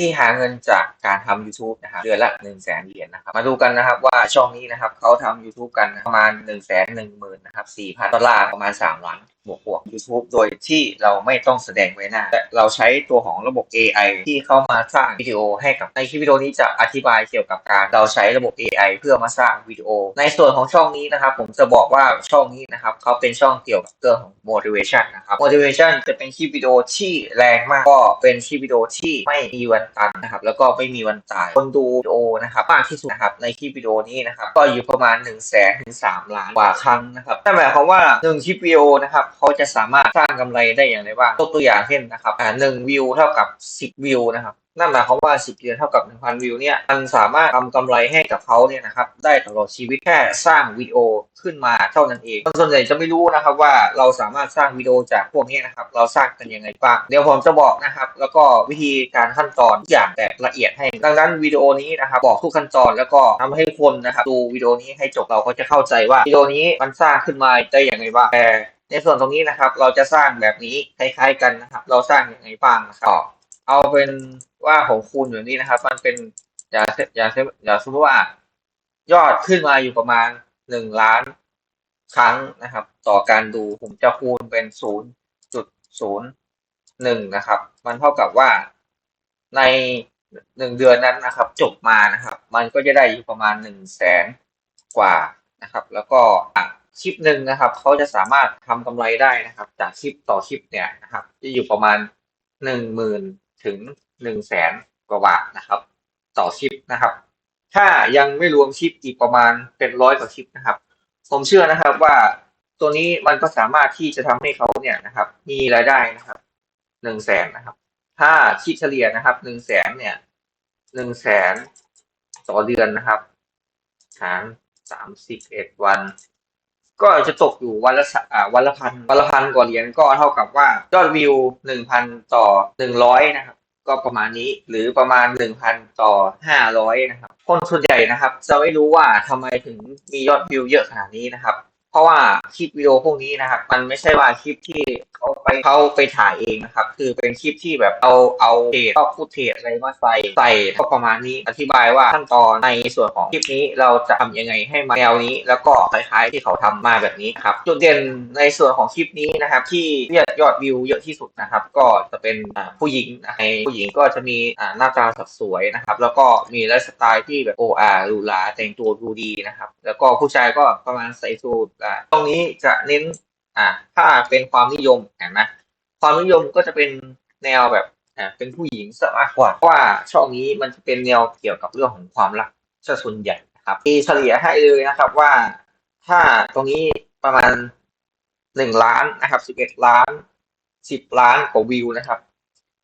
ที่หาเงินจากการทำ YouTube นะครับเดือนละ1 0 0 0 0แสนเหรียญนะครับมาดูกันนะครับว่าช่องนี้นะครับเขาทำ YouTube กันประมาณ 1 1 0 0 0 0นะครับ4,000ดอลลาร์ประมาณ 3 ล้านบวกบวก YouTube โดยที่เราไม่ต้องแสดงไว้หน้าแต่เราใช้ตัวของระบบ AI ที่เข้ามาสร้างวิดีโอให้กับในคลิปวิดีโอนี้จะอธิบายเกี่ยวกับการเราใช้ระบบ AI เพื่อมาสร้างวิดีโอ ในส่วนของช่องนี้นะครับ ผมจะบอกว่าช่องนี้นะครับเขาเป็นช่องเกี่ยวกับเรื่องของ motivation นะครับ motivation จะเป็นคลิปวิดีโอที่แรงมากก็เป็นคลิปวิดีโอที่ไม่มีวันตันนะครับ แล้วก็ไม่มีวันตายคนดูวิดีโอนะครับมากที่สุดนะครับในคลิปวิดีโอนี้นะครับก็อยู่ประมาณ1 0 0 0 0แสนถึง3ล้านกว่าครั้งนะครับนั่นหมายความว่า1คลิปวิดีโอนะครับเขาจะสามารถสร้างกำไรได้อย่างไรบ้างยกตัวอย่างเช่นนะครับหนึ่งวิวเท่ากับ 10 วิวนะครับนั่นหมายความว่า 10 เดือนเท่ากับ 1,000 วิวเนี่ย มันสามารถทำกำไรให้กับเขาเนี่ยนะครับ ได้ตลอดชีวิตแค่สร้างวิดีโอขึ้นมาเท่านั้นเองคนส่วนใหญ่จะไม่รู้นะครับว่าเราสามารถสร้างวิดีโอจากพวกนี้นะครับ เราสร้างกันยังไงบ้าง เดี๋ยวผมจะบอกนะครับ แล้วก็วิธีการขั้นตอนอย่างแบบละเอียดให้ ดังนั้นวิดีโอนี้นะครับบอกทุกขั้นตอนแล้วก็ทำให้คนนะครับดูวิดีโอนี้ให้จบเราก็จะเข้าใจว่าวิดีโอนี้มันสร้างขึ้นมาได้อย่างไรบ้างแต่ ในส่วนตรงนี้นะครับ เราจะสร้างแบบนี้คล้ายๆกันนะครับ เราสร้างอย่างไรบ้างนะครับเอาเป็นว่าของคูณอยู่นี่นะครับ มันเป็นอย่าอย่าอย่าสมมติว่า ยอดขึ้นมาอยู่ประมาณหนึ่งล้านครั้งนะครับ ต่อการดูผมจะคูณเป็นศูนย์จุดศูนย์หนึ่งนะครับ มันเท่ากับว่าในหนึ่งเดือนนั้นนะครับ จบมานะครับ มันก็จะได้อยู่ประมาณหนึ่งแสนกว่านะครับ แล้วก็ คลิปหนึ่งนะครับเขาจะสามารถทำกำไรได้นะครับ จากคลิปต่อคลิปเนี่ยนะครับ จะอยู่ประมาณหนึ่งหมื่นถึงหนึ่งแสนกว่าบาทนะครับ ต่อคลิปนะครับ ถ้ายังไม่รวมคลิปอีกประมาณเป็นร้อยกว่าคลิปนะครับ ผมเชื่อนะครับว่าตัวนี้มันก็สามารถที่จะทำให้เขาเนี่ยนะครับ มีรายได้นะครับหนึ่งแสนนะครับ ถ้าคิดเฉลี่ยนะครับหนึ่งแสนเนี่ยหนึ่งแสนต่อเดือนนะครับ หารสามสิบเอ็ดวัน ก็จะตกอยู่วันละอ่าวันละพันวันละพันกว่าเหรียญก็เท่ากับว่ายอดวิวหนึ่งพันต่อหนึ่งร้อยนะครับก็ประมาณนี้หรือประมาณหนึ่งพันต่อห้าร้อยนะครับ คนส่วนใหญ่นะครับ จะไม่รู้ว่าทำไมถึงมียอดวิวเยอะขนาดนี้นะครับ เพราะว่าคลิปวิดีโอพวกนี้นะครับ มันไม่ใช่ว่าคลิปที่เขาไปเขาไปถ่ายเองนะครับ คือเป็นคลิปที่แบบเอาเอาเทรดก็พูดเทรดอะไรมาใส่ใส่ก็ประมาณนี้อธิบายว่าขั้นตอนในส่วนของคลิปนี้เราจะทำยังไงให้มาแนวนี้ แล้วก็คล้ายๆที่เขาทำมาแบบนี้ครับจุดเด่นในส่วนของคลิปนี้นะครับ ที่เรียกยอดวิวเยอะที่สุดนะครับ ก็จะเป็นผู้หญิงในผู้หญิงก็จะมีอ่าหน้าตาสดสวยนะครับ แล้วก็มีไลฟ์สไตล์ที่แบบโออารูหราแต่งตัวดูดีนะครับ แล้วก็ผู้ชายก็ประมาณใส่สูทอ่าตรงนี้จะเน้นอ่าถ้าเป็นความนิยมเห็นไหมความนิยมก็จะเป็นแนวแบบอ่าเป็นผู้หญิงซะมากกว่าเพราะว่าช่องนี้มันจะเป็นแนวเกี่ยวกับเรื่องของความรักซะส่วนใหญ่นะครับมีเฉลี่ยให้เลยนะครับว่าถ้าตรงนี้ประมาณหนึ่งล้านนะครับสิบเอ็ดล้านสิบล้านกว่าวิวนะครับ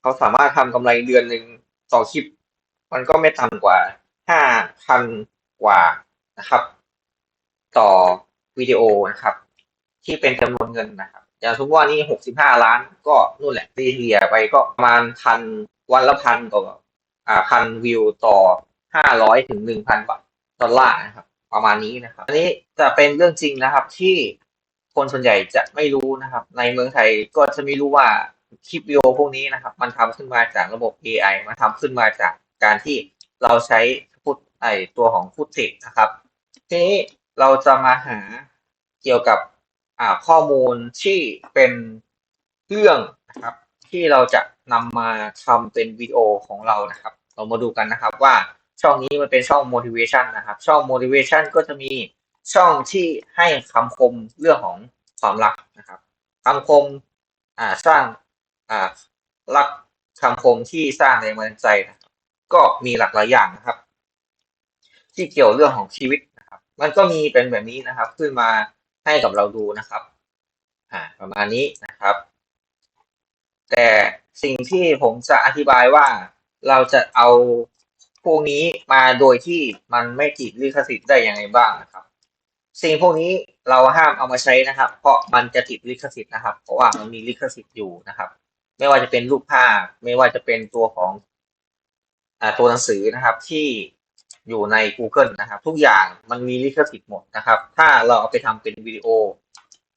เขาสามารถทำกำไรเดือนหนึ่งต่อคลิป มันก็ไม่ต่ำกว่าห้าพันกว่านะครับ ต่อ วิดีโอนะครับ ที่เป็นจำนวนเงินนะครับอย่างสมมติว่านี่หกสิบห้าล้านก็นู่นแหละตีเฉลี่ยไปก็ประมาณพันวันละพันต่ออ่าพันวิวต่อห้าร้อยถึงหนึ่งพันบาทดอลลาร์นะครับ ประมาณนี้นะครับ อันนี้จะเป็นเรื่องจริงนะครับที่คนส่วนใหญ่จะไม่รู้นะครับ ในเมืองไทยก็จะไม่รู้ว่าคลิปวิดีโอพวกนี้นะครับ มันทำขึ้นมาจากระบบ AI มันทำขึ้นมาจากการที่เราใช้ฟุตไอตัวของฟุตเทคนะครับทีนี้ เราจะมาหาเกี่ยวกับข้อมูลที่เป็นเรื่องนะครับ ที่เราจะนำมาทำเป็นวิดีโอของเรานะครับ เรามาดูกันนะครับว่าช่องนี้มันเป็นช่อง motivation นะครับ ช่อง motivation ก็จะมีช่องที่ให้คำคมเรื่องของความรักนะครับคำคมสร้างรักคำคมที่สร้างแรงบันดาลใจนะก็มีหลากหลายอย่างนะครับ ที่เกี่ยวเรื่องของชีวิต มันก็มีเป็นแบบนี้นะครับ ขึ้นมาให้กับเราดูนะครับ อ่า ประมาณนี้นะครับ แต่สิ่งที่ผมจะอธิบายว่าเราจะเอาพวกนี้มาโดยที่มันไม่ติดลิขสิทธิ์ได้อย่างไรบ้างนะครับ สิ่งพวกนี้เราห้ามเอามาใช้นะครับ เพราะมันจะติดลิขสิทธิ์นะครับ เพราะว่ามันมีลิขสิทธิ์อยู่นะครับ ไม่ว่าจะเป็นรูปภาพ ไม่ว่าจะเป็นตัวของอ่าตัวหนังสือนะครับที่ อยู่ใน Google นะครับ ทุกอย่างมันมีลิขสิทธิ์หมดนะครับ ถ้าเราเอาไปทำเป็นวิดีโอ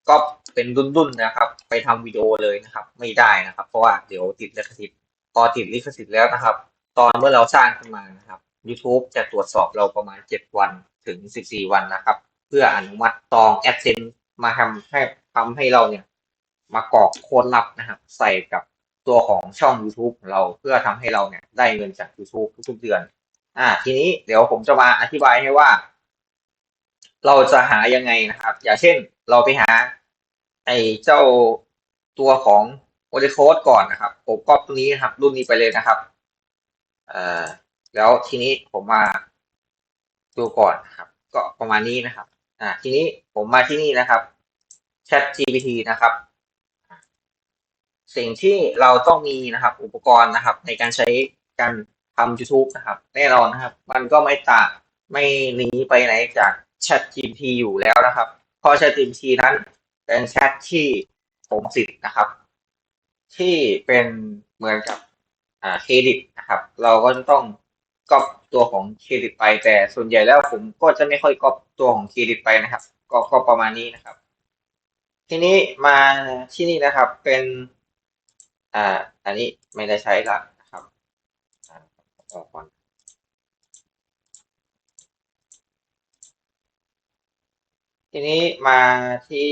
ก็เป็นดุนๆนะครับ ไปทำวิดีโอเลยนะครับ ไม่ได้นะครับ เพราะว่าเดี๋ยวติดลิขสิทธิ์พอติดลิขสิทธิ์แล้วนะครับ ตอนเมื่อเราสร้างขึ้นมานะครับ YouTube จะตรวจสอบเราประมาณ 7 วันถึง 14 วันนะครับ เพื่ออนุมัติตอง AdSense มาทำให้ทำให้เราเนี่ย มากรอกโค้ดลับนะครับ ใส่กับตัวของช่อง YouTube ของเราเพื่อทำให้เราเนี่ยได้เงินจาก YouTube ทุกๆเดือน อ่า ทีนี้เดี๋ยวผมจะมาอธิบายให้ว่า เราจะหายังไงนะครับ อย่างเช่นเราไปหา ไอ้เจ้าตัวของโอเดโคดก่อนนะครับ ผมก็ตัวนี้นะครับ รุ่นนี้ไปเลยนะครับเอ่อแล้วทีนี้ผมมาดูก่อนนะครับ ก็ประมาณนี้นะครับ อ่า ทีนี้ผมมาที่นี่นะครับ Chat GPT นะครับ สิ่งที่เราต้องมีนะครับ อุปกรณ์นะครับ ในการใช้การ ทำ YouTube นะครับ แน่นอนนะครับ มันก็ไม่ต่างไม่หนีไปไหนจาก Chat GPT อยู่แล้วนะครับ เพราะ Chat GPT นั้นเป็นแชทที่ผมสิทธิ์นะครับ ที่เป็นเหมือนกับอ่าเครดิตนะครับ เราก็จะต้องก๊อปตัวของเครดิตไป แต่ส่วนใหญ่แล้วผมก็จะไม่ค่อยก๊อปตัวของเครดิตไปนะครับ ก็ก็ประมาณนี้นะครับ ทีนี้มาที่นี่นะครับเป็น อ่า อันนี้ไม่ได้ใช้ละ ออกก่อนทีนี้มาที่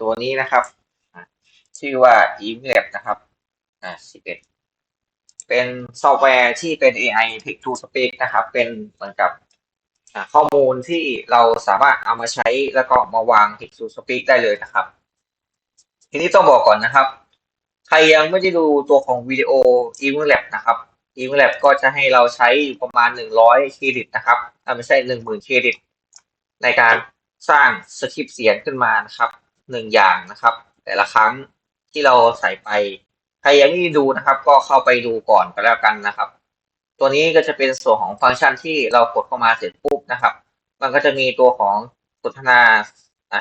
ตัวนี้นะครับ ชื่อว่า e m l a b นะครับอ่า11 เป็นซอฟต์แวร์ที่เป็น AI Text to Speech นะครับ เป็นเหมือนกับข้อมูลที่เราสามารถเอามาใช้แล้วก็มาวาง Text to Speech ได้เลยนะครับ ทีนี้ต้องบอกก่อนนะครับ ใครยังไม่ได้ดูตัวของวิดีโอ e m l a b นะครับ e m l a b ก็จะให้เราใช้อยู่ประมาณ 100เครดิตนะครับไม่ใช่ 10,000เครดิต ในการสร้างสคริปต์เสียงขึ้นมานะครับหนึ่งอย่างนะครับ แต่ละครั้งที่เราใส่ไปใครยังไม่ด้ดูนะครับ ก็เข้าไปดูก่อนก็แล้วกันนะครับ ตัวนี้ก็จะเป็นส่วนของฟังก์ชันที่เรากดเข้ามาเสร็จปุ๊บนะครับ มันก็จะมีตัวของสนทนา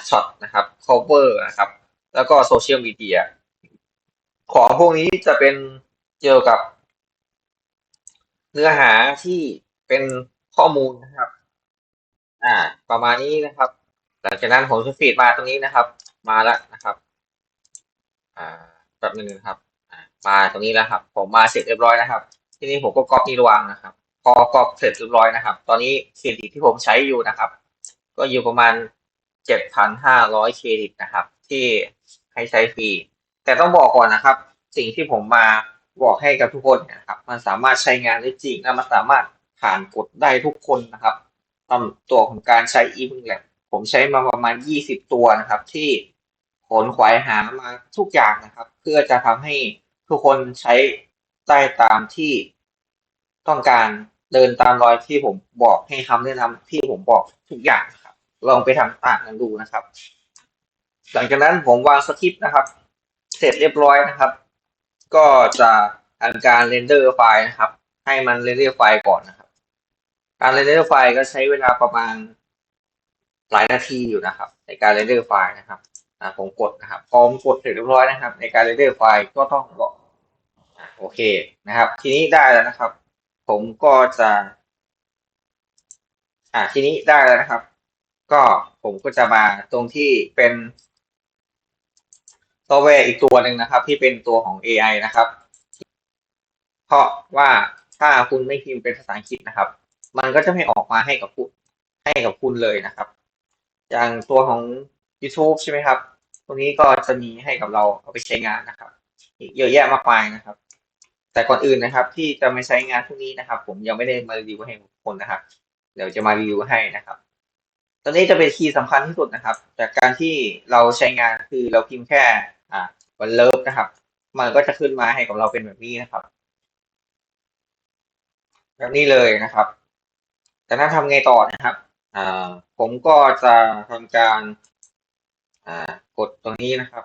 ช็อตนะครับ cover นะครับ แล้วก็โซเชียลมีเดียของพวกนี้จะเป็นเกี่ยวกับ เนื้อหาที่เป็นข้อมูลนะครับ อ่า ประมาณนี้นะครับ หลังจากนั้นผมจะฟีดมาตรงนี้นะครับ มาแล้วนะครับ อ่าแป๊บนึงนะครับมาตรงนี้แล้วครับ ผมมาเสร็จเรียบร้อยนะครับ ทีนี้ผมก็ก๊อปนี่วางนะครับ พอก๊อปเสร็จเรียบร้อยนะครับ ตอนนี้เครดิตที่ผมใช้อยู่นะครับ ก็อยู่ประมาณเจ็ดพันห้าร้อยเครดิตนะครับ ที่ให้ใช้ฟรีแต่ต้องบอกก่อนนะครับ สิ่งที่ผมมา บอกให้กับทุกคนนะครับมันสามารถใช้งานได้จริง และมันสามารถผ่านกดได้ทุกคนนะครับตามตัวของการใช้ e b o o k Lab ผมใช้มาประมาณ 20 ตัวนะครับ ที่ขนขวายหามาทุกอย่างนะครับ เพื่อจะทำให้ทุกคนใช้ได้ตามที่ต้องการเดินตามรอยที่ผมบอกให้คำแนะนำที่ผมบอกทุกอย่างนะครับ ลองไปทำตามกันดูนะครับ หลังจากนั้นผมวางสคริปต์นะครับ เสร็จเรียบร้อยนะครับ ก็จะทำการเรนเดอร์ไฟล์นะครับ ให้มันเรนเดอร์ไฟล์ก่อนนะครับ การเรนเดอร์ไฟล์ก็ใช้เวลาประมาณหลายนาทีอยู่นะครับ ในการเรนเดอร์ไฟล์นะครับผมกดนะครับพอผมกดเสร็จเรียบร้อยนะครับ ในการเรนเดอร์ไฟล์ก็ต้องรอโอเคนะครับ ทีนี้ได้แล้วนะครับ ผมก็จะ อ่าทีนี้ได้แล้วนะครับ ก็ผมก็จะมาตรงที่เป็น ซอฟต์แวร์อีกตัวหนึ่งนะครับ ที่เป็นตัวของ AI นะครับ เพราะว่าถ้าคุณไม่พิมพ์เป็นภาษาอังกฤษนะครับ มันก็จะไม่ออกมาให้กับคุณให้กับคุณเลยนะครับ อย่างตัวของ YouTube ใช่ไหมครับ ตรงนี้ก็จะมีให้กับเราเอาไปใช้งานนะครับ เยอะแยะมากมายนะครับ แต่ก่อนอื่นนะครับ ที่จะม่ใช้งานพวกนี้นะครับ ผมยังไม่ได้มารีวิวให้ทุกคนนะครับ เดี๋ยวจะมารีวิวให้นะครับตอนนี้จะเป็นคีย์สำคัญที่สุดนะครับ จากการที่เราใช้งานคือเราพิมพ์แค่ อ่าวันเลิฟนะครับ มันก็จะขึ้นมาให้กับเราเป็นแบบนี้นะครับ แบบนี้เลยนะครับจากนั้นทำไงต่อนะครับอ่าผมก็จะทำการอ่ากดตรงนี้นะครับ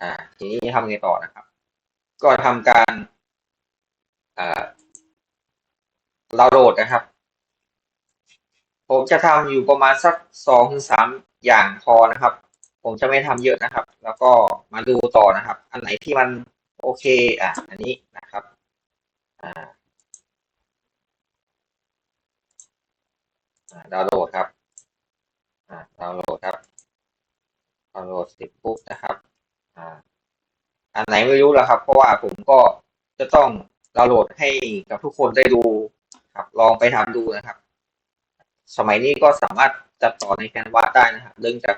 อ่าทีนี้ทำไงต่อนะครับ ก็ทำการอ่าดาวน์โหลดนะครับ ผมจะทำอยู่ประมาณสักสองถึงสามอย่างพอนะครับ ผมจะไม่ทำเยอะนะครับ แล้วก็มาดูต่อนะครับ อันไหนที่มันโอเคอะอันนี้นะครับอ่าดาวน์โหลดครับอ่าดาวน์โหลดครับดาวน์โหลดเสร็จปุ๊บนะครับอ่าอันไหนไม่รู้แล้วครับ เพราะว่าผมก็จะต้องดาวน์โหลดให้กับทุกคนได้ดูครับ ลองไปทำดูนะครับ สมัยนี้ก็สามารถจัดต่อในแคนวาสได้นะครับดึงจาก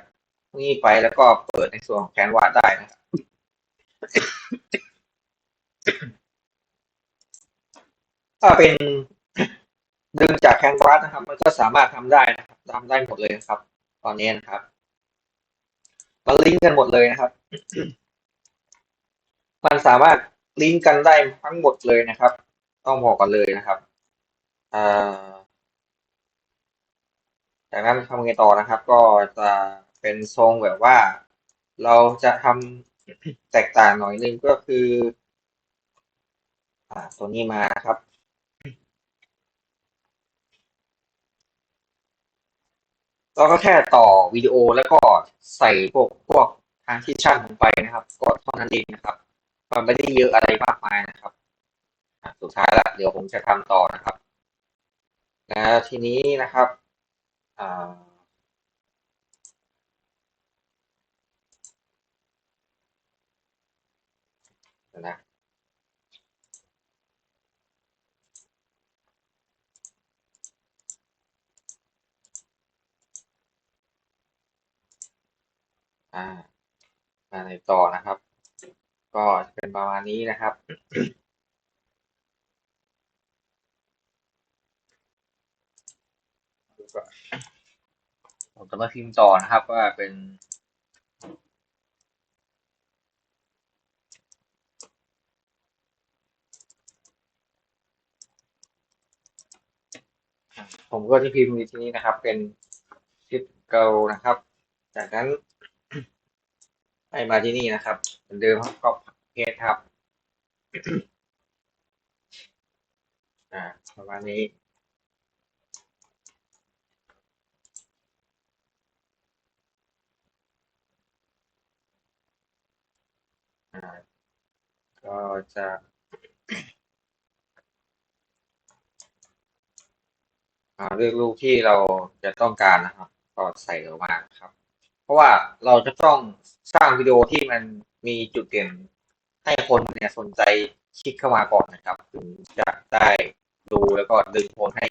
นี่ไปแล้วก็เปิดในส่วนของแคนวาสได้นะครับถ้าเป็นดึงจากแคนวาสนะครับ มันก็สามารถทำได้นะครับทำได้หมดเลยนะครับ ตอนนี้นะครับมันลิงก์กันหมดเลยนะครับ มันสามารถลิงก์กันได้ทั้งหมดเลยนะครับ ต้องบอกกันเลยนะครับจากนั้นทำไงต่อนะครับ ก็จะ เป็นทรงแบบว่า เราจะทำแตกต่างหน่อยนึงก็คืออ่าตัวนี้มาครับ เราก็แค่ต่อวิดีโอแล้วก็ใส่พวกพวกทางที่ชั่นลงไปนะครับ ก็เท่านั้นเองนะครับ มันไม่ได้เยอะอะไรมากมายนะครับสุดท้ายละเดี๋ยวผมจะทำต่อนะครับ นะทีนี้นะครับอ่าเดี๋ยวนะ อ่าอะไรต่อนะครับ ก็จะเป็นประมาณนี้นะครับ ผมจะมาพิมพ์ต่อนะครับว่าเป็นผมก็จะพิมพ์ที่นี้นะครับ เป็นชิปเกลนะครับ จากนั้น ให้มาที่นี่นะครับเหมือนเดิมครับก็เพจครับอ่าประมาณนี้อ่าก็จะอ่าเลือกรูปที่เราจะต้องการนะครับก็ใส่ออกมาครับ เพราะว่าเราจะต้องสร้างวิดีโอที่มันมีจุดเด่นให้คนเนี่ยสนใจคลิกเข้ามาก่อนนะครับ ถึงจะได้ดูแล้วก็ดึงคนให้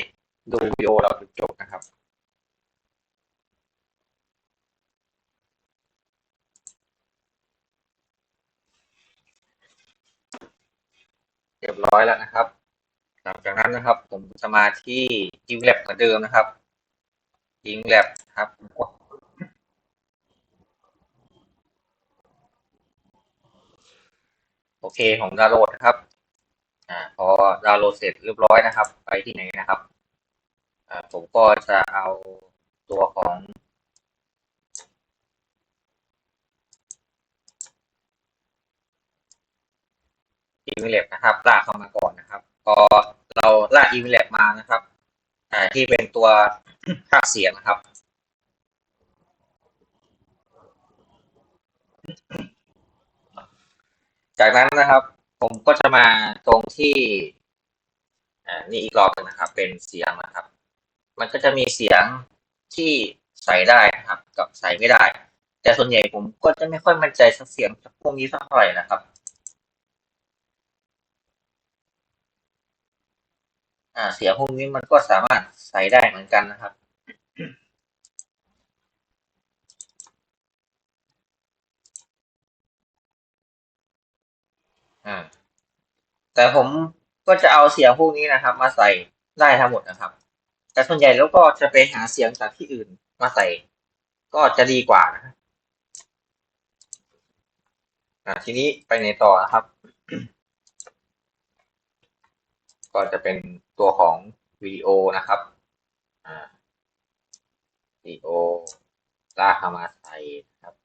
ดูวิดีโอเราจนจบนะครับเรียบร้อยแล้วนะครับ หลังจากนั้นนะครับ ผมจะมาที่ g l a b เหมือนเดิมนะครับ g l a b ครับ โอเคผมดาวน์โหลดนะครับอ่าพอดาวน์โหลดเสร็จเรียบร้อยนะครับ ไปที่ไหนนะครับอ่าผมก็จะเอาตัวของอีเมลนะครับลากเข้ามาก่อนนะครับพอเราลากอีเมลมานะครับอ่าที่เป็นตัวภาคเสียงนะครับ จากนั้นนะครับ ผมก็จะมาตรงที่อ่านี่อีกรอบนึงนะครับ เป็นเสียงนะครับ มันก็จะมีเสียงที่ใส่ได้นะครับ กับใส่ไม่ได้ แต่ส่วนใหญ่ผมก็จะไม่ค่อยมั่นใจสักเสียงพวกนี้สักเท่าไหร่นะครับอ่าเสียงพวกนี้มันก็สามารถใส่ได้เหมือนกันนะครับ อ่า แต่ผมก็จะเอาเสียงพวกนี้นะครับ มาใส่ได้ทั้งหมดนะครับ แต่ส่วนใหญ่แล้วก็จะไปหาเสียงจากที่อื่นมาใส่ ก็จะดีกว่านะครับอ่าทีนี้ไปไหนต่อนะครับ ก็จะเป็นตัวของวิดีโอนะครับอ่าวิดีโอลากเข้ามาใส่ครับ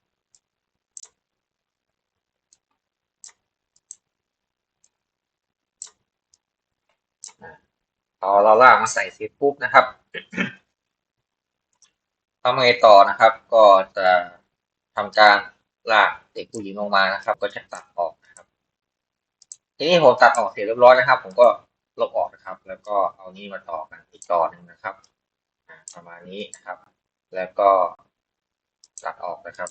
พอเราลากมาใส่เสร็จปุ๊บนะครับทำไงต่อนะครับ ก็จะทำการลากเด็กผู้หญิงลงมานะครับ ก็จะตัดออกนะครับ ทีนี้ผมตัดออกเสร็จเรียบร้อยนะครับ ผมก็ลบออกนะครับ แล้วก็เอานี้มาต่อกันอีกต่อหนึ่งนะครับประมาณนี้นะครับ แล้วก็ตัดออกนะครับ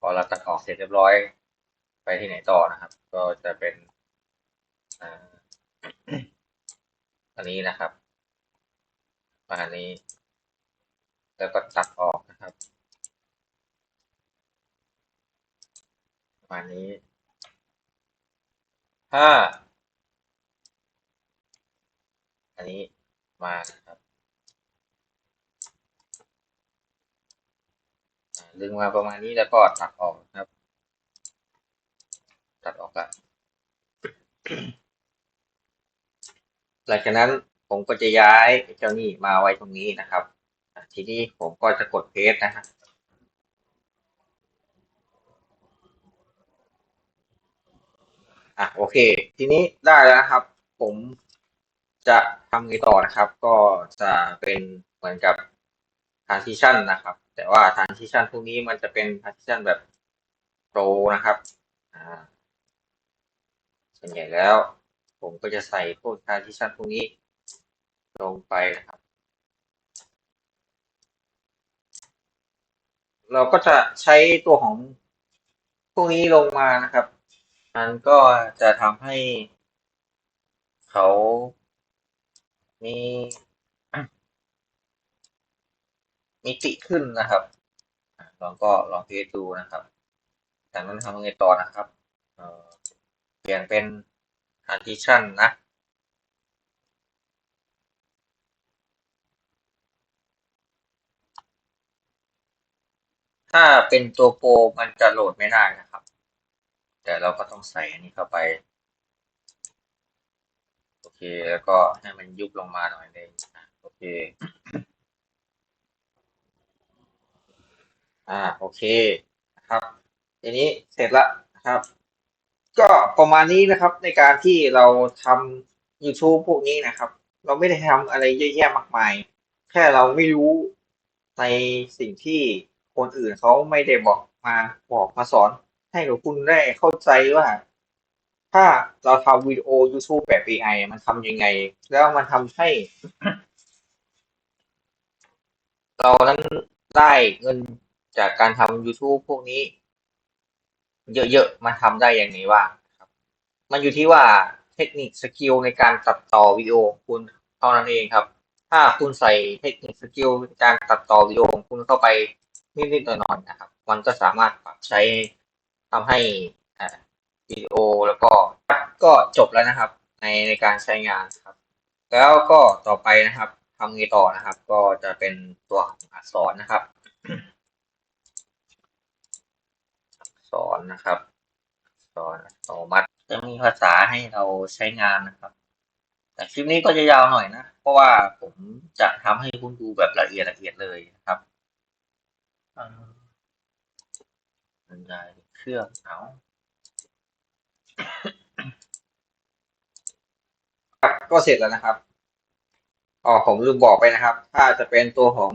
พอเราตัดออกเสร็จเรียบร้อย ไปที่ไหนต่อนะครับ ก็จะเป็นอ่า อันนี้นะครับ มาอันนี้ แล้วก็ตัดออกนะครับ มาณนี้ ถ้า อันนี้มาครับดึงมาประมาณนี้แล้วก็ตัดออกนะครับ ตัดออกละ หลังจากนั้นผมก็จะย้ายเจ้านี่มาไว้ตรงนี้นะครับ ทีนี้ผมก็จะกดเพสนะฮะอะโอเค ทีนี้ได้แล้วนะครับ ผมจะทำไงต่อนะครับ ก็จะเป็นเหมือนกับ transition นะครับ แต่ว่า transition พวกนี้มันจะเป็น transition แบบ pro นะครับอ่าส่วนใหญ่แล้ว ผมก็จะใส่พวก transition พวกนี้ลงไปนะครับ เราก็จะใช้ตัวของพวกนี้ลงมานะครับมันก็จะทำให้เขามีมิติขึ้นนะครับลองก็ลองเทสดูนะครับ จากนั้นทำยังไงต่อนะครับ เปลี่ยนเป็น transition นะถ้าเป็นตัวโปรมันจะโหลดไม่ได้นะครับ แต่เราก็ต้องใส่อันนี้เข้าไป โอเค แล้วก็ให้มันยุบลงมาหน่อยนึงโอเค อ่า โอเค นะครับ ทีนี้เสร็จละนะครับ ก็ประมาณนี้นะครับในการที่เราทำ YouTube พวกนี้นะครับ เราไม่ได้ทำอะไรเยอะแยะมากมาย แค่เราไม่รู้ในสิ่งที่คนอื่นเขาไม่ได้บอกมาบอกมาสอน ให้กับคุณได้เข้าใจว่า ถ้าเราทำวิดีโอ YouTube แบบ AI มันทำยังไง แล้วมันทำให้ เรานั้นได้เงินจากการทำ YouTube พวกนี้ เยอะๆ มันทำได้อย่างไรบ้าครับ มันอยู่ที่ว่าเทคนิคสกิลในการตัดต่อวิดีโอคุณเท่านั้นเองครับ ถ้าคุณใส่เทคนิคสกิลการตัดต่อวิดีโอของคุณเข้าไปนิดๆหน่อยๆนะครับ มันก็สามารถปรับใช้ทำให้วิดีโอแล้วก็ก็จบแล้วนะครับ ในในการใช้งานครับ แล้วก็ต่อไปนะครับทำไงต่อนะครับ ก็จะเป็นตัวอักษรนะครับ อักษ รนะครับ อักษรอัตโนมัติ จะมีภาษาให้เราใช้งานนะครับ แต่คลิปนี้ก็จะยาวหน่อยนะ เพราะว่าผมจะทำให้คุณดูแบบละเอียดละเอียดเลยนะครับบรรยายเครื่องเอาก็เสร็จแล้วนะครับอ๋อผมลืมบอกไปนะครับ ถ้าจะเป็นตัวของ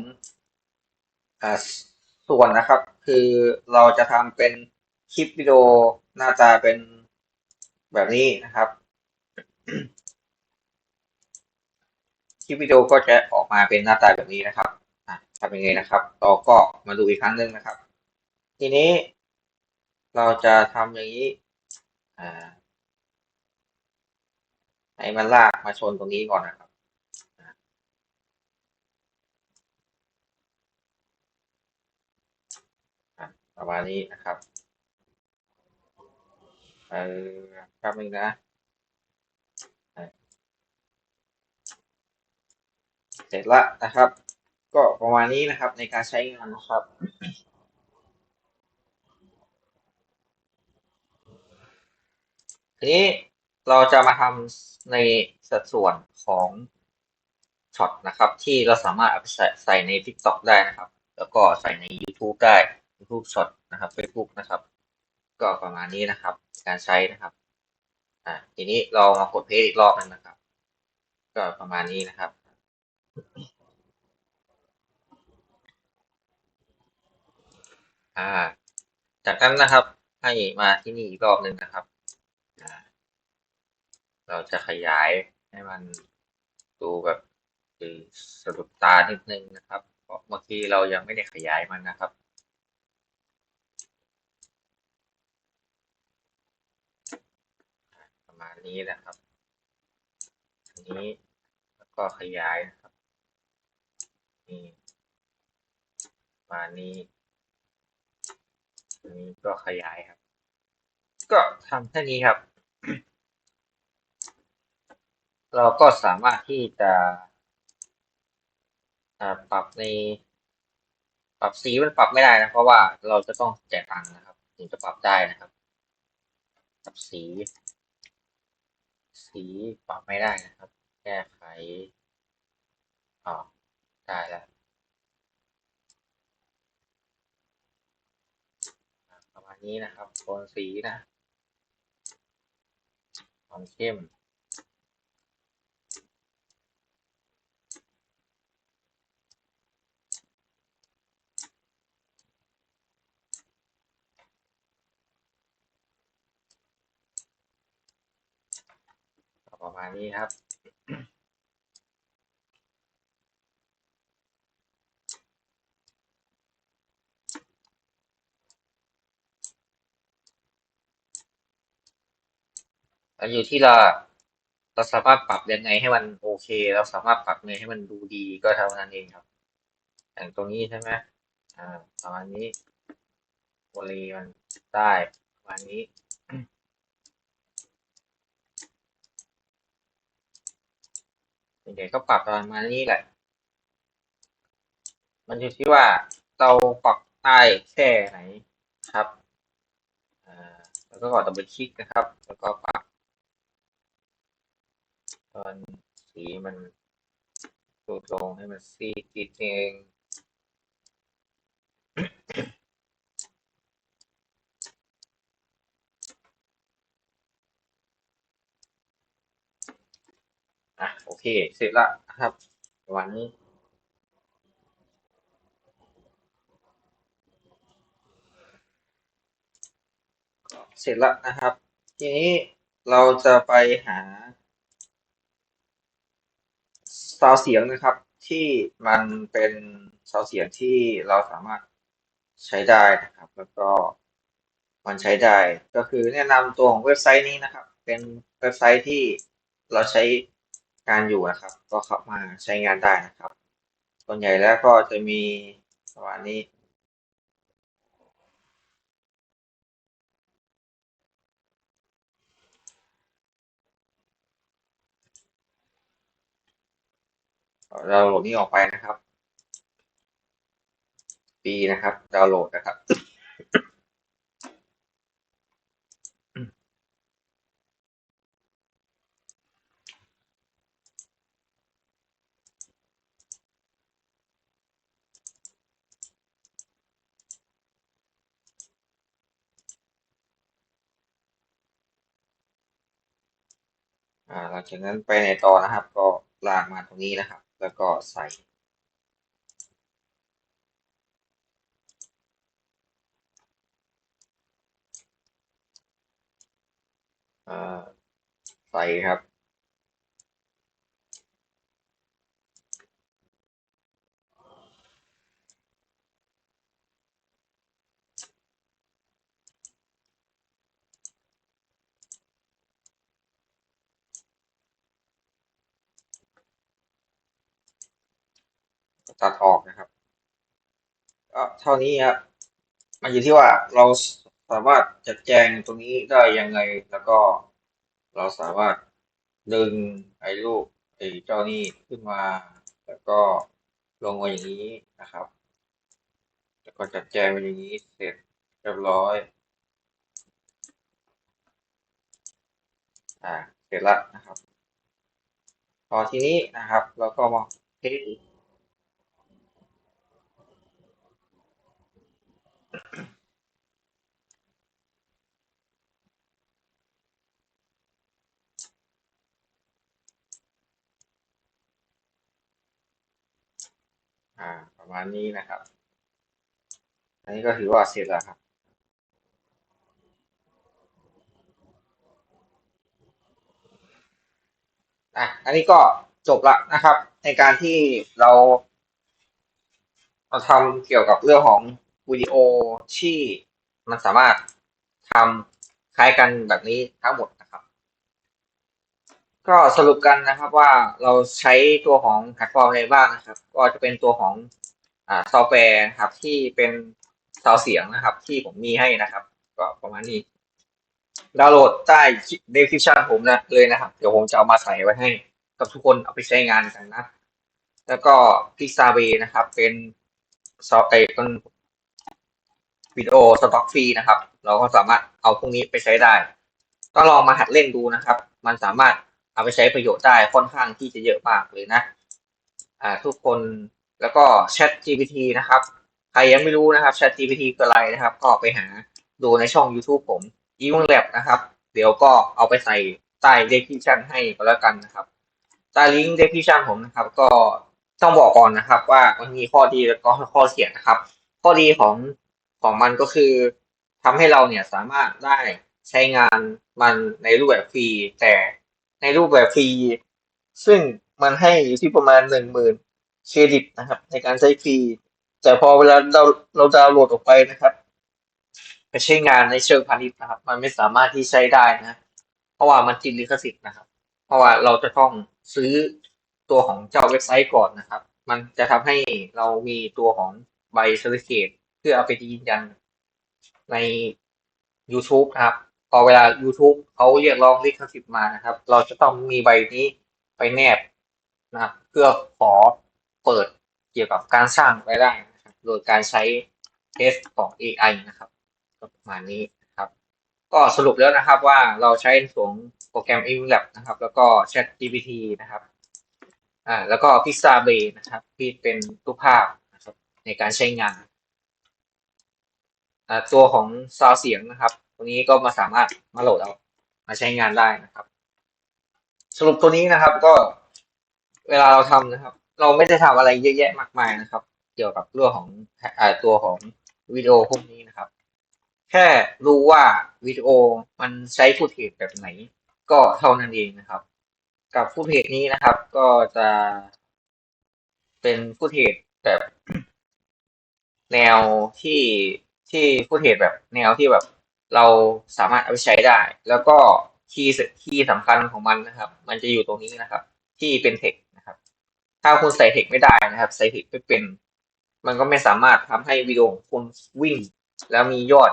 อ่าส่วนนะครับ คือเราจะทำเป็น คลิปวิดีโอหน้าตาเป็นแบบนี้นะครับ คลิปวิดีโอก็จะออกมาเป็นหน้าตาแบบนี้นะครับทำยังไงนะครับเราก็มาดูอีกครั้งหนึ่งนะครับ ทีนี้เราจะทำอย่างนี้อ่าให้มันลากมาชนตรงนี้ก่อนนะครับ ประมาณนี้นะครับ เออแป๊บนึงนะอะเสร็จละนะครับ ก็ประมาณนี้นะครับในการใช้งานนะครับทีนี้เราจะมาทำในสัดส่วนของช็อตนะครับ ที่เราสามารถเอาไปใส่ใส่ใน TikTok ได้นะครับ แล้วก็ใส่ใน YouTube ได้ YouTube ช็อตนะครับ Facebook นะครับ ก็ประมาณนี้นะครับ การใช้นะครับ อ่าทีนี้เรามากดเพจอีกรอบนึงนะครับ ก็ประมาณนี้นะครับอ่า จากนั้นนะครับ ให้มาที่นี่อีกรอบหนึ่งนะครับเราจะขยายให้มันดูแบบสะดุดตานิดนึงนะครับเพราะเมื่อกี้เรายังไม่ได้ขยายมันนะครับ ประ มาณนี้นะครับอันนี้แล้วก็ขยายนะครับนี่มานี้อันนี้ก็ขยายครับ ก็ทำแค่นี้ครับ เราก็สามารถที่จะปรับใน ปรับสีมันปรับไม่ได้นะ เพราะว่าเราจะต้องจ่ายตังค์นะครับ ถึงจะปรับได้นะครับ ปรับสี สีปรับไม่ได้นะครับ แก้ไขอ๋อได้แล้วประมาณนี้นะครับโทนสีนะความเข้ม ประมาณนี้ครับแล้วอยู่ที่เราเราสามารถปรับยังไงให้มันโอเค เราสามารถปรับยังไงให้มันดูดีก็เท่านั้นเองครับ อย่างตรงนี้ใช่ไหมอ่าประมาณนี้โอเลมันได้ประมาณนี้ ส่วนใหญ่ก็ปรับประมาณนี้แหละ มันอยู่ที่ว่าเราปรับใต้แค่ไหนครับแล้วก็กดดับเบิลคลิกนะครับ แล้วก็ปรับตอนสีมันลดลงให้มันซีดนิดนึง อะโอเค เสร็จละครับประมาณนี้เสร็จล้วนะครับ ทีนี้เราจะไปหาซาวเสียงนะครับ ที่มันเป็นซาวเสียงที่เราสามารถใช้ได้นะครับ แล้วก็มันใช้ได้ก็คือแนะนำตัวของเว็บไซต์นี้นะครับ เป็นเว็บไซต์ที่เราใช้ การอยู่นะครับ ก็เข้ามาใช้งานได้นะครับส่วนใหญ่แล้วก็จะมีประมาณนี้เราโหลดนี้ออกไปนะครับ ปีนะครับ ดาวน์โหลดนะครับ อ่าห ลังจากนั้นไปในต่อนะครับ ก็ลากมาตรงนี้นะครับ แล้วก็ใส่ใส่ครับ ตัดออกนะครับก็เท่านี้ครับมันอยู่ที่ว่าเราสามารถจัดแจงตรงนี้ได้ยังไงแล้วก็เราสามารถดึงไอ้รูปไอ้เจ้านี่ขึ้นมา แล้วก็ลงมาอย่างนี้นะครับ แล้วก็จัดแจงเป็นอย่างนี้เสร็จเรียบร้อยอ่าเสร็จละนะครับ พอทีนี้นะครับ เราก็มาเทสอีก อ่า ประมาณนี้นะครับ อันนี้ก็ถือว่าเสร็จแล้วครับอะอันนี้ก็จบละนะครับ ในการที่เราเราทำเกี่ยวกับเรื่องของ วิดีโอที่มันสามารถทำคล้ายกันแบบนี้ทั้งหมดนะครับ ก็สรุปกันนะครับว่าเราใช้ตัวของแพลตฟอร์มอะไรบ้างนะครับ ก็จะเป็นตัวของอ่าซอฟต์แวร์ครับที่เป็นซาวเสียงนะครับ ที่ผมมีให้นะครับ ก็ประมาณนี้ดาวน์โหลดใต้ description ผมนะเลยนะครับ เดี๋ยวผมจะเอามาใส่ไว้ให้ กับทุกคนเอาไปใช้งานกันนะ แล้วก็ Pixabay นะครับ เป็นซอฟต์แวร์เป็น วิดีโอสต็อกฟรีนะครับ เราก็สามารถเอาพวกนี้ไปใช้ได้ ก็ลองมาหัดเล่นดูนะครับ มันสามารถเอาไปใช้ประโยชน์ได้ค่อนข้างที่จะเยอะมากเลยนะอ่าทุกคนแล้วก็ Chat GPT นะครับ ใครยังไม่รู้นะครับ Chat GPT คืออะไรนะครับ ก็ไปหาดูในช่อง YouTube ผม e v o n Lab นะครับ เดี๋ยวก็เอาไปใส่ใต้ description ให้ก็แล้วกันนะครับใต้ลิงก์ description ผมนะครับ ก็ต้องบอกก่อนนะครับ ว่ามันมีข้อดีแล้วก็ข้อเสียนะครับ ข้อดีของ ของมันก็คือทำให้เราเนี่ยสามารถได้ใช้งานมันในรูปแบบฟรี แต่ในรูปแบบฟรี ซึ่งมันให้อยู่ที่ประมาณหนึ่งหมื่นเครดิตนะครับ ในการใช้ฟรี แต่พอเวลาเราเราดาวน์โหลดออกไปนะครับไปใช้งานในเชิงพาณิชย์นะครับ มันไม่สามารถที่ใช้ได้นะ เพราะว่ามันติดลิขสิทธิ์นะครับ เพราะว่าเราจะต้องซื้อตัวของเจ้าเว็บไซต์ก่อนนะครับ มันจะทำให้เรามีตัวของใบเซอร์ติฟิเคต เพื่อเอาไปยืนยันใน YouTube นะครับ พอเวลา YouTube เขาเรียกร้องลิขสิทธิ์มานะครับ เราจะต้องมีใบนี้ไปแนบนะครับ เพื่อขอเปิดเกี่ยวกับการสร้างรายได้นะครับ โดยการใช้เทสของ AI นะครับประมาณนี้นะครับ ก็สรุปแล้วนะครับว่าเราใช้ส่วนของโปรแกรม i m l a b นะครับ แล้วก็ Chat GPT นะครับ อ่า แล้วก็ Pixabay นะครับ ที่เป็นรูปภาพนะครับในการใช้งาน ตัวของซาวเสียงนะครับ ตัวนี้ก็มาสามารถมาโหลดเอามาใช้งานได้นะครับ สรุปตัวนี้นะครับก็เวลาเราทำนะครับ เราไม่ได้ทำอะไรเยอะแยะมากมายนะครับ เกี่ยวกับเรื่องของอตัวของวิดีโอพวกนี้นะครับ แค่รู้ว่าวิดีโอมันใช้ฟุตเทจแบบไหน ก็เท่านั้นเองนะครับ กับฟุตเทจนี้นะครับ ก็จะเป็นฟุตเทจแบบแนวที่ ที่ฟุตเทจแบบแนวที่แบบเราสามารถเอาไปใช้ได้ แล้วก็คีย์คีย์สำคัญของมันนะครับ มันจะอยู่ตรงนี้นะครับ ที่เป็นเทคนะครับ ถ้าคุณใส่เทคไม่ได้นะครับ ใส่เทคไม่เป็น มันก็ไม่สามารถทำให้วิดีโอของคุณวิ่ง แล้วมียอด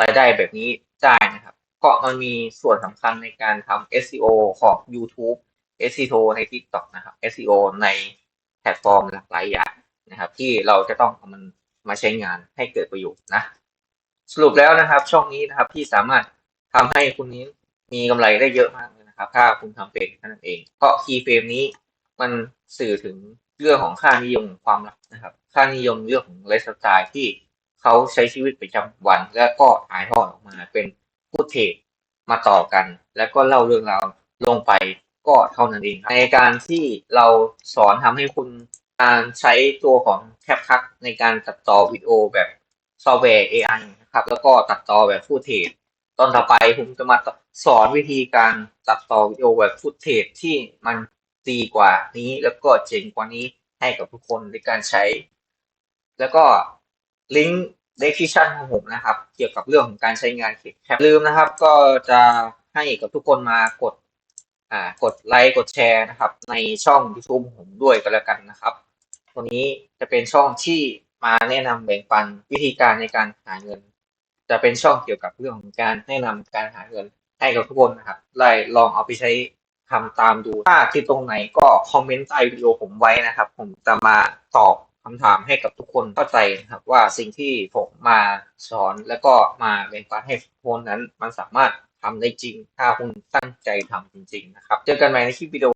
รายได้แบบนี้ได้นะครับเพราะมันมีส่วนสำคัญในการทำ SEO ของ YouTube SEO ใน TikTok นะครับ SEO ในแพลตฟอร์มหลากหลายอย่างนะครับ ที่เราจะต้องเอามัน มาใช้งานให้เกิดประโยชน์นะ สรุปแล้วนะครับ ช่องนี้นะครับที่สามารถทำให้คุณนี้มีกำไรได้เยอะมากเลยนะครับ ถ้าคุณทำเป็นนั่นเอง เพราะคีย์เฟรมนี้มันสื่อถึงเรื่องของค่านิยมความรักนะครับ ค่านิยมเรื่องของไลฟ์สไตล์ที่เขาใช้ชีวิตประจำวัน แล้วก็ถ่ายทอดออกมาเป็นพูดเทจมาต่อกัน แล้วก็เล่าเรื่องราวลงไปก็เท่านั้นเองในการที่เราสอนทำให้คุณ การใช้ตัวของแคปคัทในการตัดต่อวิดีโอแบบซอฟต์แวร์ AI นะครับ แล้วก็ตัดต่อแบบฟูตเทจตอนต่อไปผมจะมาสอนวิธีการตัดต่อวิดีโอแบบฟุตเทจที่มันดีกว่านี้แล้วก็เจ๋งกว่านี้ให้กับทุกคนในการใช้ แล้วก็ลิงก์ description ของผมนะครับ เกี่ยวกับเรื่องของการใช้งานคลิปแคปลืมนะครับ ก็จะให้กับทุกคนมากด อ่ากดไลค์กดแชร์นะครับ ในช่อง YouTube ผมด้วยก็แล้วกันนะครับตัวนี้จะเป็นช่องที่มาแนะนำแบ่งปันวิธีการในการหาเงิน จะเป็นช่องเกี่ยวกับเรื่องของการแนะนำการหาเงินให้กับทุกคนนะครับได้ลองเอาไปใช้ทำตามดู ถ้าที่ตรงไหนก็คอมเมนต์ใต้วิดีโอผมไว้นะครับ ผมจะมาตอบคำถามให้กับทุกคนเข้าใจนะครับ ว่าสิ่งที่ผมมาสอนแล้วก็มาแบ่งปันให้ทุกคนนั้นมันสามารถ ทำได้จริง ถ้าคุณตั้งใจทำจริง ๆ นะครับ เจอกันใหม่ในคลิปวิดีโอ